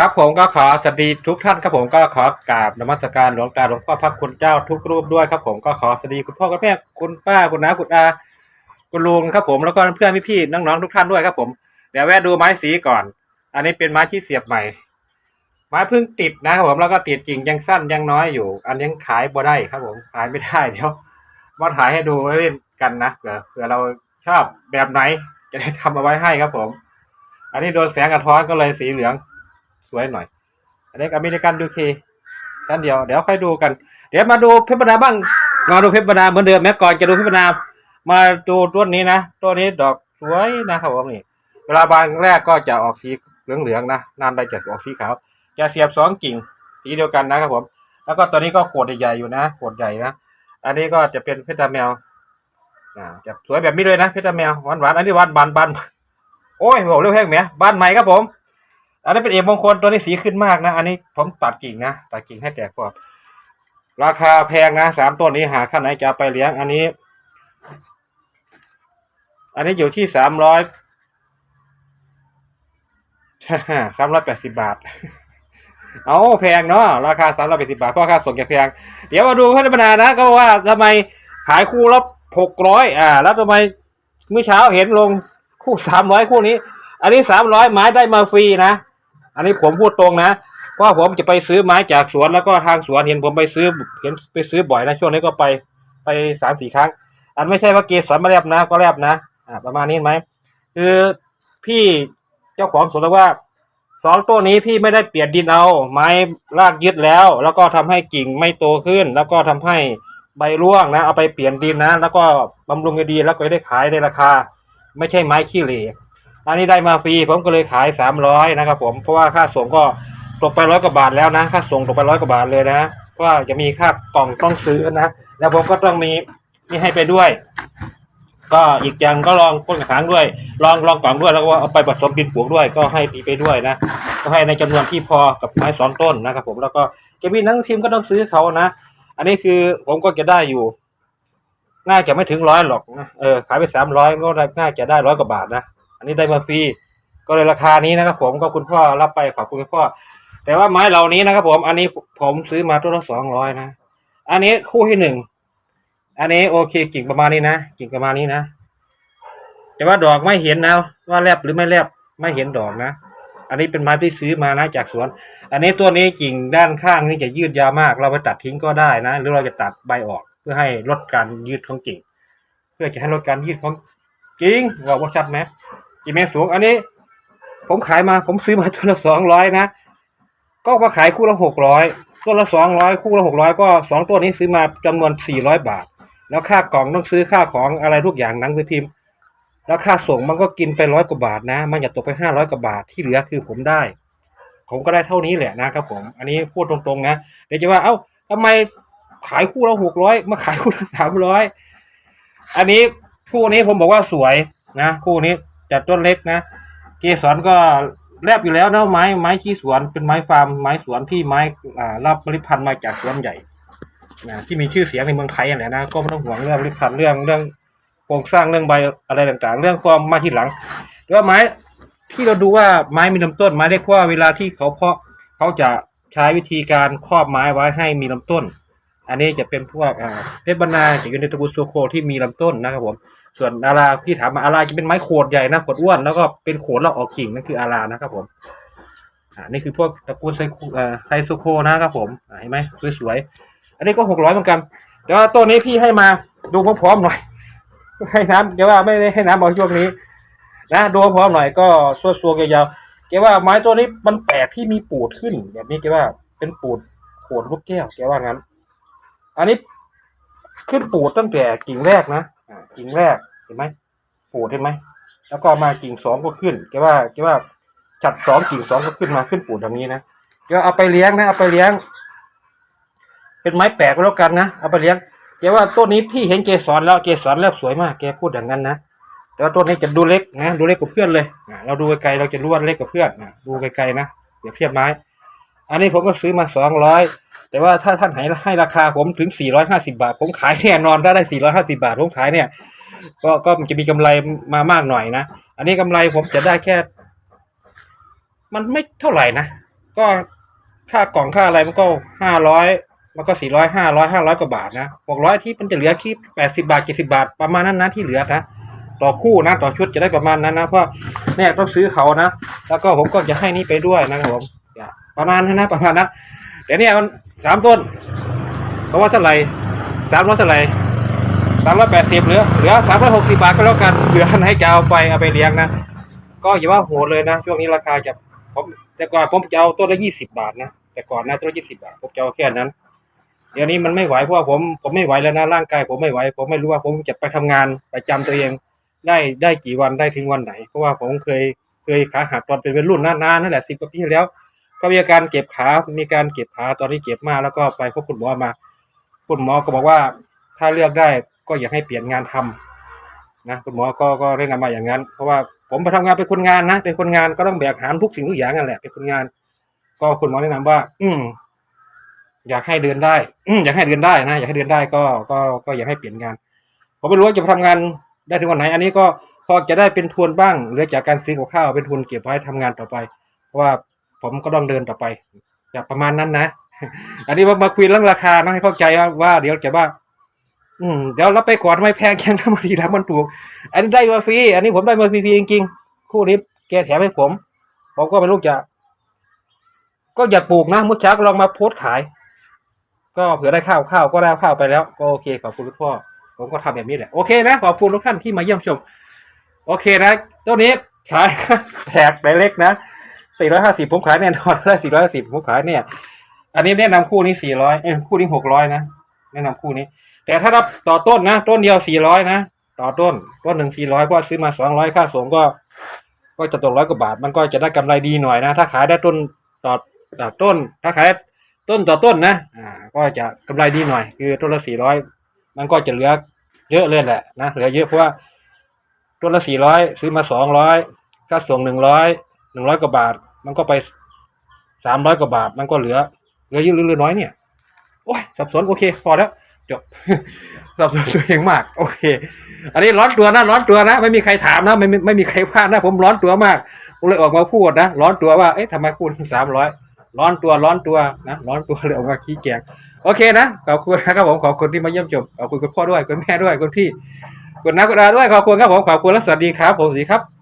ครับผมก็ขอสวัสดีทุกท่านครับผมก็ขอกราบนมัสการหลวงตาหลวงพ่อพระคุณเจ้าทุกรูปด้วยครับผมก็ขอสวัสดีคุณพ่อคุณแม่คุณป้าคุณน้าคุณอาคุณลุงครับผมแล้วก็เพื่อนพี่ๆน้องๆทุกท่านด้วยครับผมเดี๋ยวแวะดูไม้สีก่อน อันนี้เป็นไม้ที่เสียบใหม่ ไม้เพิ่งติดนะครับผมแล้วก็ติดกิ่งยังสั้นยังน้อยอยู่ อันยังขายบ่ได้ครับผมขายไม่ได้เดี๋ยวมาถ่ายให้ดูเล่นกันนะเผื่อเผื่อเราชอบแบบไหนจะได้ทำเอาไว้ให้ครับผม อันนี้โดนแสงกระท้อนก็เลยสีเหลือง สวยหน่อย อันนี้อเมริกันดูเคกันเดียวเดี๋ยวค่อยดูกัน เดี๋ยวมาดูเพชรบรรดาบ้างมาดูเพชรบรรดาเหมือนเดิมแม้ก่อนจะดูเพชรบรรดามาดูต้นนี้นะต้นนี้ดอกสวยนะครับผมนี่เวลาบานแรกก็จะออกสีเหลืองๆนะนานไปจะออกสีขาวจะเสียบสองกิ่งสีเดียวกันนะครับผม แล้วก็ตัวนี้ก็ขวดใหญ่ๆอยู่นะขวดใหญ่นะอันนี้ก็จะเป็นเพชรดาแมวอ่าจะสวยแบบนี้เลยนะเพชรดาแมวหวานๆอันนี้หวานบานบานโอ้ยบอกเรื่องแห้งแหมบ้านใหม่ครับผม อันนี้เป็นเอกมงคลตัวนี้สีขึ้นมากนะ อันนี้ผมตัดกิ่งนะตัดกิ่งให้แตกกรอบราคาแพงนะสามต้นนี้หาข้าไหนจะไปเลี้ยง อันนี้ อันนี้อยู่ที่สามร้อยสามร้อยแปดสิบบาท เอาแพงเนาะราคาสามร้อยแปดสิบาทเพราะค่าส่งจะแพง เดี๋ยวมาดูพัฒนานะ ก็ว่าทำไมขายคู่ละหกร้อยอ่า แล้วทำไมเมื่อเช้าเห็นลงคู่สามร้อยคู่นี้ อันนี้สามร้อยไม้ได้มาฟรีนะ อันนี้ผมพูดตรงนะเพราะผมจะไปซื้อไม้จากสวนแล้วก็ทางสวนเห็นผมไปซื้อเห็นไปซื้อบ่อยนะ ช่วงนี้ก็ไปไปสามสี่ครั้ง อันไม่ใช่ว่าเกสรมาแลบนะก็แลบนะอ่าประมาณนี้ไหมคือพี่เจ้าของสวนบอกว่าสองต้นนี้พี่ไม่ได้เปลี่ยนดินเอา ไม้รากยึดแล้ว แล้วก็ทำให้กิ่งไม่โตขึ้น แล้วก็ทำให้ใบร่วงนะ เอาไปเปลี่ยนดินนะ แล้วก็บำรุงให้ดีแล้วก็ได้ขายในราคา ไม่ใช่ไม้ขี้เหร่ อันนี้ได้มาฟรีผมก็เลยขายสามร้อยนะครับผมเพราะว่าค่าส่งก็ตกไปร้อยกว่าบาทแล้วนะ ค่าส่งตกไปร้อยกว่าบาทเลยนะว่าจะมีค่ากล่องต้องซื้อนะแล้วผมก็ต้องมีนี่ให้ไปด้วย ก็อีกอย่างก็ลองก้นกระถางด้วย ลองลองกล่องด้วยแล้วก็เอาไปผสมดินปลูกด้วย ก็ให้ปีไปด้วยนะก็ให้ในจำนวนที่พอกับไม้สองต้นนะครับ ผมแล้วก็เกมีนังพิมพ์ก็ต้องซื้อเขานะอันนี้คือผมก็จะได้อยู่ น่าจะไม่ถึงร้อยหรอกนะเออขายไปสามร้อยก็น่าจะได้ร้อยกว่าบาทนะ อันนี้ได้มาฟรีก็เลยราคานี้นะครับผมก็คุณพ่อรับไปขอบคุณคุณพ่อ แต่ว่าไม้เหล่านี้นะครับ ผมอันนี้ผมซื้อมาตัวละสองร้อยนะอันนี้คู่ที่หนึ่งอันนี้โอเคกิ่งประมาณนี้นะกิ่งประมาณนี้นะแต่ว่าดอกไม่เห็นนะว่าแลบหรือไม่แลบไม่เห็นดอกนะ อันนี้เป็นไม้ที่ซื้อมานะจากสวน อันนี้ตัวนี้กิ่งด้านข้างนี่จะยืดยาวมาก เราไปตัดทิ้งก็ได้นะ หรือเราจะตัดใบออกเพื่อให้ลดการยืดของกิ่ง เพื่อจะให้ลดการยืดของกิ่งว่าว่าชัดไหม กิ่แม่สูง อันนี้ ผมขายมา ผมซื้อมาตัวละสองร้อยนะ ก็มาขายคู่ละหกร้อยตัวละสองร้อยคู่ละหกร้อยก็สองตัวนี้ซื้อมาจำนวนสี่ร้อยบาท แล้วค่ากล่องต้องซื้อค่าของอะไรทุกอย่างหนังสือพิมพ์ แล้วค่าส่งมันก็กินไปร้อยกว่าบาทนะ มันจะตกไปห้าร้อยกว่าบาทที่เหลือคือผมได้ ผมก็ได้เท่านี้แหละนะครับผม อันนี้พูดตรงๆนะเดี๋ยวจะว่าเอ้าทำไมขายคู่ละหกร้อยมาขายคู่ละสามร้อยอันนี้คู่นี้ผมบอกว่าสวยนะ คู่นี้ จัดต้นเล็กนะ เกสรก็แลบอยู่แล้วนะไม้ไม้ขี้สวนเป็นไม้ฟาร์มไม้สวนที่ไม้อ่ารับผลิตภัณฑ์มาจากสวนใหญ่นะที่มีชื่อเสียงในเมืองไทยนั่นแหละนะก็ไม่ต้องห่วงเรื่องผลิตภัณฑ์เรื่องเรื่องโครงสร้างเรื่องใบอะไรต่างๆ เรื่องความมาที่หลังแต่ว่าไม้ที่เราดูว่าไม้มีลำต้นไม้เล็กว่าเวลาที่เขาเพาะเขาจะใช้วิธีการครอบไม้ไว้ให้มีลำต้น อันนี้จะเป็นพวกอ่าเพชรบรรณาจะอยู่ในตระกูลโซโคที่มีลำต้นนะครับผม ส่วนอาราพี่ถามมาอาราจะเป็นไม้โขดใหญ่นะโขดอ้วนแล้วก็เป็นโขดแล้วออกกิ่งนั่นคืออารานะครับผมอ่านี่คือพวกตระกูลไซโคเอ่อไซโซโคนะครับผมเห็นไหมสวยๆอันนี้ก็หกร้อยเหมือนกันแต่ว่าต้นนี้พี่ให้มาดูพร้อมๆหน่อยให้น้ำแกว่าไม่ได้ให้น้ำเอาช่วงนี้ นะดูพร้อมๆหน่อยก็สวๆยาวๆแกว่าไม้ตัวนี้มันแปลกที่มีปูดขึ้นแบบนี้แกว่าเป็นปูดโขดลูกแก้วแกว่างั้น อันนี้ขึ้นปูดตั้งแต่กิ่งแรกนะอ่ากิ่งแรกเห็นไหมปูดเห็นไหมแล้วก็มากิ่งสองก็ขึ้นแกว่าแกว่าจัดสองกิ่งสองก็ขึ้นมาขึ้นปูดแบบนี้นะแกว่าเอาไปเลี้ยงนะเอาไปเลี้ยง เป็นไม้แปลกก็แล้วกันนะเอาไปเลี้ยงแกว่าต้นนี้พี่เห็นเกสรแล้วเกสรแล้วสวยมากแกพูดอย่างนั้นนะแต่ว่าต้นนี้จะดูเล็กนะดูเล็กกว่าเพื่อนเลยอ่าเราดูไกลๆเราจะรู้ว่าเล็กกว่าเพื่อนอ่าดูไกลๆนะเปรียบเทียบไม้ อันนี้ผมก็ซื้อมาสองร้อย แต่ว่าถ้าท่านให้ให้ราคาผมถึง 450 บาท ผมขายแน่นอนถ้าได้ 450 บาท ผมขายเนี่ย ก็ก็มันจะมีกำไรมามากหน่อยนะ อันนี้กำไรผมจะได้แค่ มันไม่เท่าไหร่นะ ก็ค่ากล่องค่าอะไรมันก็ห้าร้อยมันก็สี่ร้อยห้าร้อยห้าร้อยกว่าบาทนะหกร้อยที่มันจะเหลือที่แปดสิบาทเจ็ดสิบาท ประมาณนั้นนะที่เหลือนะต่อคู่นะต่อชุดจะได้ประมาณนั้นนะเพราะเนี่ยต้องซื้อเขานะแล้วก็ผมก็จะให้นี่ไปด้วยนะครับผมประมาณนั้นนะประมาณนั้นเดี๋ยวนี้มัน สามต้นเพราะว่าเท่าไหร่สามร้อยเท่าไหร่สามร้อยแปดสิบเหลือเหลือสามร้อยหกสิบาทก็แล้วกันเหลือให้จะเอาไปเอาไปเลี้ยงนะก็อย่าว่าโหดเลยนะช่วงนี้ราคาจะผมแต่ก่อนผมจะเอาต้นละยี่สิบาทนะแต่ก่อนนะต้นละยี่สิบาทผมจะเอาแค่นั้น เดี๋ยวนี้มันไม่ไหวเพราะว่าผมผมไม่ไหวแล้วนะร่างกายผมไม่ไหวผมไม่รู้ว่าผมจะไปทำงานประจำตัวเองได้ได้กี่วันได้ถึงวันไหน เพราะว่าผมเคยเคยขาหักตอนเป็นวัยรุ่นนานๆนั่นแหละสิบกว่าปีที่แล้ว ก็มีอาการเก็บขา มีการเก็บขาตอนที่เก็บมากแล้วก็ไปพบคุณหมอมา คุณหมอก็บอกว่าถ้าเลือกได้ก็อยากให้เปลี่ยนงานทำนะคุณหมอก็ก็แนะนำมาอย่างนั้น เพราะว่าผมไปทำงานเป็นคนงานนะเป็นคนงานก็ต้องแบกหามทุกสิ่งทุกอย่างนั่นแหละเป็นคนงาน ก็คุณหมอแนะนำว่า อืมอยากให้เดินได้ อือยากให้เดินได้นะอยากให้เดินได้ก็ก็ก็อยากให้เปลี่ยนงานผมไม่รู้ว่าจะไปทำงานได้ถึงวันไหน อันนี้ก็พอจะได้เป็นทุนบ้างเหลือจากการซื้อกับข้าวเป็นทุนเก็บไว้ทำงานต่อไปเพราะว่า ผมก็ต้องเดินต่อไปอย่าประมาณนั้นนะ อันนี้มามาคุยเรื่องราคานะให้เข้าใจว่าวาเดี๋ยวจะว่า อืมเดี๋ยวเราไปก่อนทำไมแพงแค่นั้นมาทีหลังมันถูก อันนี้ได้มาฟรีอันนี้ผมได้มาฟรีจริงๆคู่นี้แกแถมให้ผมผมก็ไม่รู้จะ ก็อยากปลูกนะเมื่อเช้าก็ลองมาโพสขาย ก็เผื่อได้ข้าวข้าวก็ได้ข้าวไปแล้ว ก็โอเคขอบคุณทุกพ่อผมก็ทำแบบนี้แหละโอเคนะขอบคุณทุกท่านที่มาเยี่ยมชม โอเคนะตัวนี้ขายแท็กไดเล็กนะ สี่ร้อยห้าสิบผมขายแน่นอนได้สี่ร้อยห้าสิบผมขายเนี่ย อันนี้แนะนำคู่นี้สี่ร้อยเอ้ยคู่นี้หกร้อยนะแนะนำคู่นี้ แต่ถ้ารับต่อต้นนะต้นเดียวสี่ร้อยนะต่อต้นต้นหนึ่งสี่ร้อยเพราะซื้อมาสองร้อยค่าส่งก็ ก็จะตกร้อยกว่าบาท มันก็จะได้กำไรดีหน่อยนะ ถ้าขายได้ต้นต่อต่อต้น ถ้าขายต้นต่อต้นนะ อ่า ก็จะกำไรดีหน่อย คือต้นละสี่ร้อยมันก็จะเหลือเยอะเลยแหละนะเหลือเยอะเพราะว่าต้นละสี่ร้อยซื้อมาสองร้อยค่าส่งหนึ่งร้อยหนึ่งร้อยกว่าบาท มันก็ไปสามร้อยกว่าบาท มันก็เหลือเหลือเยอะหรือเหลือน้อยเนี่ย โอ้ยสับสนโอเค พอแล้ว จบ สับสนตัวเองมาก โอเค อันนี้ร้อนตัวนะร้อนตัวนะ ไม่มีใครถามนะ ไม่ไม่ไม่มีใครพลาดนะ ผมร้อนตัวมากผมเลยออกมาพูดนะ ร้อนตัวว่า เอ๊ะทำไมพูดสามร้อยร้อนตัวร้อนตัวนะ ร้อนตัวเลยออกมาขี้แกงโอเคนะ ขอบคุณนะครับผมขอบคุณที่มาเยี่ยมชมขอบคุณคุณพ่อด้วยคุณแม่ด้วยคุณพี่คุณนักกุดาด้วยขอบคุณครับผมขอบคุณและสวัสดีครับผมสวัสดีครับ